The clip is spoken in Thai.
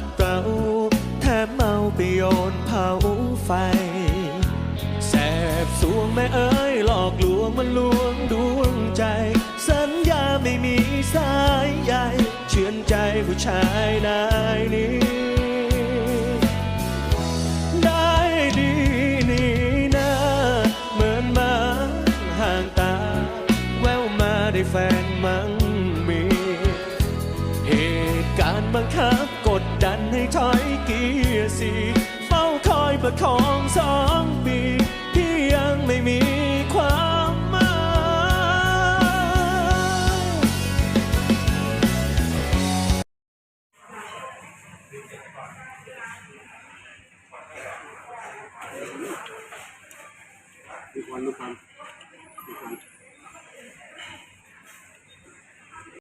ดเราแทบเมาไปโยนเผาไฟ แสบสวงแม่เอ้ยหลอกลวงมันลวงดวงใจ สัญญาไม่มีสายใยเชื่อนใจผู้ชายนายนี้ ได้ดีนี่นะเหมือนมาห่างตา แววมาได้แฟนมั่งมี เหตุการณ์บังคับก ดดันให้ถอยเกียร์สี่เฝ้าคอยประคองสองปีที่ยังไม่มีความหมายลูกวันลูกวันลูกวัน